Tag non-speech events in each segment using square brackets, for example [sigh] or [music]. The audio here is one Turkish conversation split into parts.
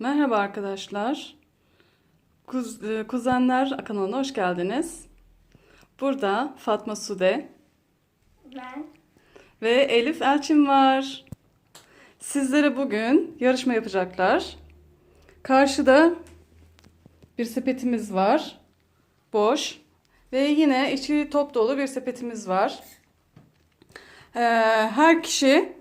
Merhaba arkadaşlar. Kuz, e, Kuzenler kanalına hoş geldiniz. Burada Fatma Sude Ben ve Elif Elçin var. Sizlere bugün yarışma yapacaklar. Karşıda bir sepetimiz var. Boş. Ve yine içi top dolu bir sepetimiz var. Ee, her kişi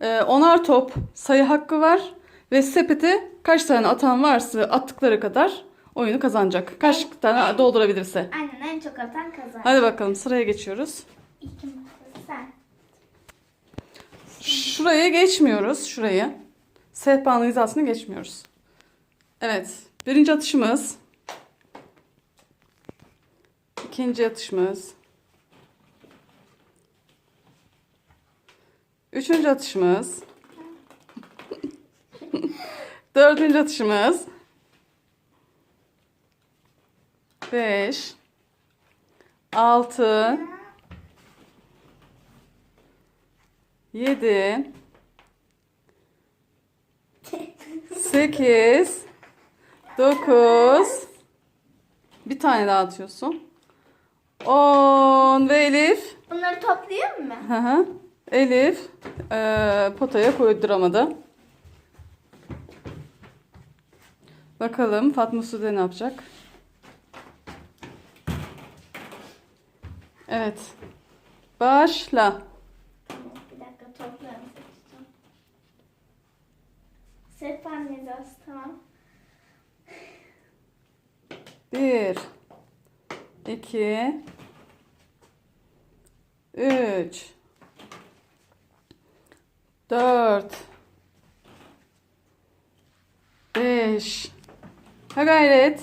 e, onar top sayı hakkı var. Ve sepete kaç tane atan varsa attıkları kadar oyunu kazanacak. Kaç tane doldurabilirse. aynen en çok atan kazanır. Hadi bakalım sıraya geçiyoruz. Masası sen. Şuraya geçmiyoruz. Şurayı. Sehpanın hizasını geçmiyoruz. Evet. Birinci atışımız. İkinci atışımız. Üçüncü atışımız. Dördüncü atışımız. Beş. Altı. Yedi. Sekiz. Dokuz. Bir tane daha atıyorsun. On ve Elif. Bunları toplayayım mı? Hı hı. Elif eee, potaya koyduramadı. Bakalım Fatma Sude ne yapacak? Evet. Başla. Bir dakika toplarım. seçeceğim. Sehpan mezası tamam. Bir. iki, Üç. Dört. Beş. Ha gayret.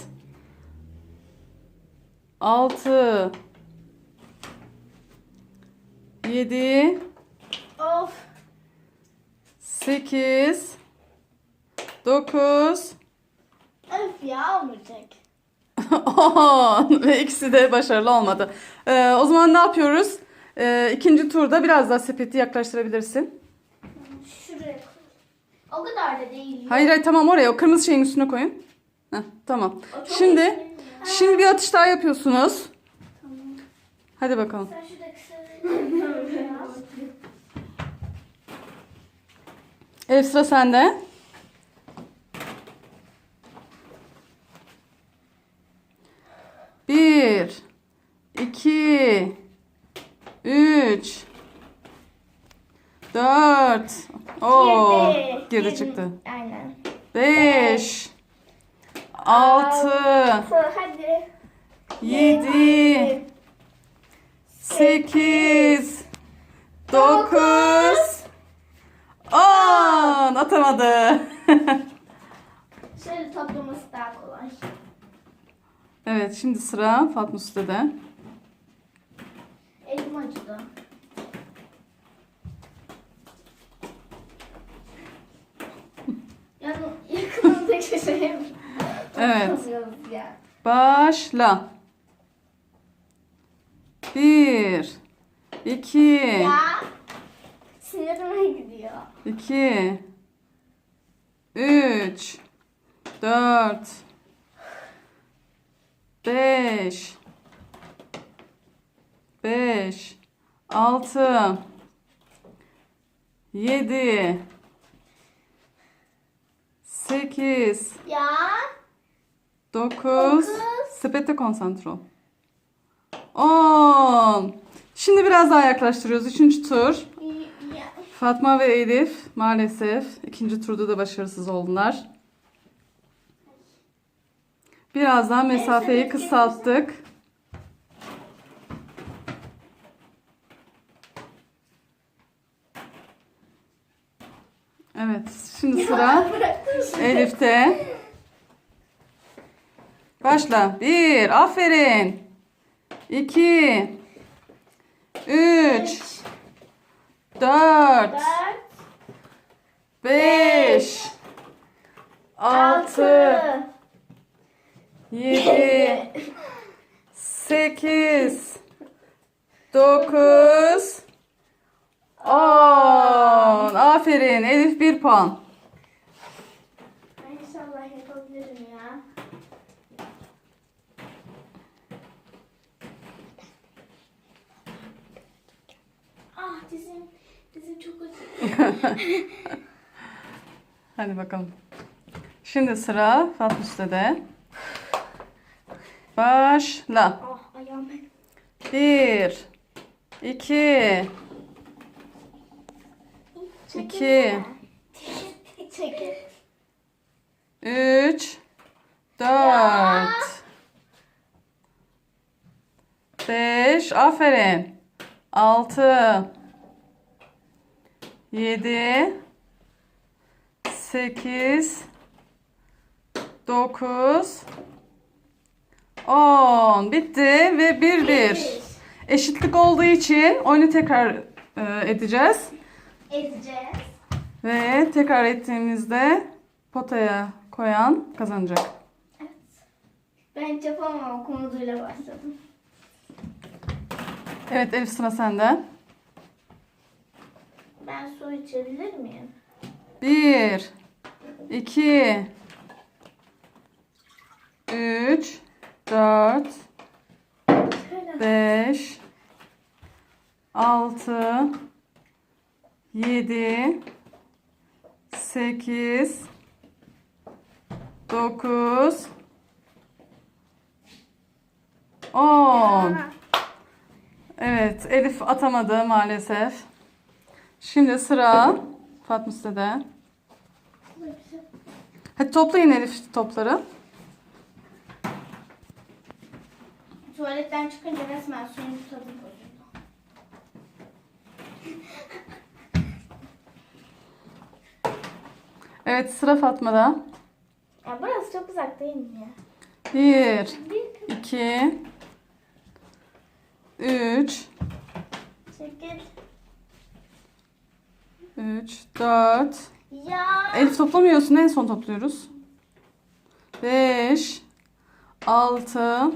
Altı. Yedi. Of. Sekiz. Dokuz. Öf ya olmayacak. [laughs] 10 ve ikisi de başarılı olmadı. Ee, o zaman ne yapıyoruz? Ee, ikinci turda biraz daha sepeti yaklaştırabilirsin. Şuraya koy. O kadar da değil. Hayır hayır tamam oraya o kırmızı şeyin üstüne koyun. Heh, tamam. Şimdi şimdi bir atış daha yapıyorsunuz. Tamam. Hadi bakalım. Sen şurada kısa Elif sıra sende. Bir, iki, üç, dört, Oo, girdi çıktı. Aynen. Beş, altı, Hadi. yedi, sekiz, dokuz, on. Atamadı. [laughs] Şöyle toplaması daha kolay. evet şimdi sıra Fatma Usta'da. Elim acıdı. [laughs] Yani yakınımdaki [laughs] şey Evet. Başla. Bir, iki, Ya sinirime gidiyor. iki, üç, dört, beş, beş, altı, yedi, sekiz, Ya 9 Dokuz. Sepette konsantre ol. 10 Şimdi biraz daha yaklaştırıyoruz. Üçüncü tur. Fatma ve Elif maalesef ikinci turda da başarısız oldular. Birazdan mesafeyi sepet kısalttık. Evet, şimdi sıra [laughs] Elif'te. Başla. Bir. Aferin. İki. Üç. Dört. Beş. Altı. Yedi. Sekiz. Dokuz. On. Aferin. Elif bir puan. Ay çok acı. [laughs] Hadi bakalım. Şimdi sıra Fatma Üste'de. Başla. Ah ayağım. Bir, iki, İki. Çekil. üç, dört, beş, aferin. Altı, yedi, sekiz, dokuz, on. Bitti ve bir bir. Eşitlik olduğu için oyunu tekrar e, edeceğiz. Ezeceğiz. Ve tekrar ettiğimizde potaya koyan kazanacak. Ben hiç yapamam komutuyla başladım. Evet Elif sıra sende. Ben su içebilir miyim? Bir, iki, üç, dört, beş, altı, yedi, sekiz, dokuz, on. Evet, Elif atamadı maalesef. Şimdi sıra Fatma Üste'de. Hadi toplayın Elif topları. Tuvaletten çıkınca resmen suyun tadı bozuldu. Evet, sıra Fatma'da. Ya burası çok uzak değil mi ya? Bir iki, üç, çekil. Üç, dört. Ya. Elif toplamıyorsun, en son topluyoruz. Beş, altı,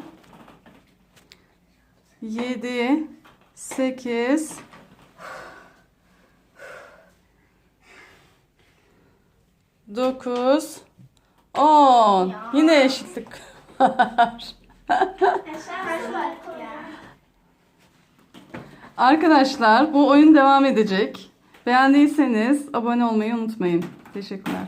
yedi, sekiz, dokuz, on. Ya. Yine eşitlik [laughs] var. Arkadaşlar bu oyun devam edecek. Beğendiyseniz abone olmayı unutmayın. Teşekkürler.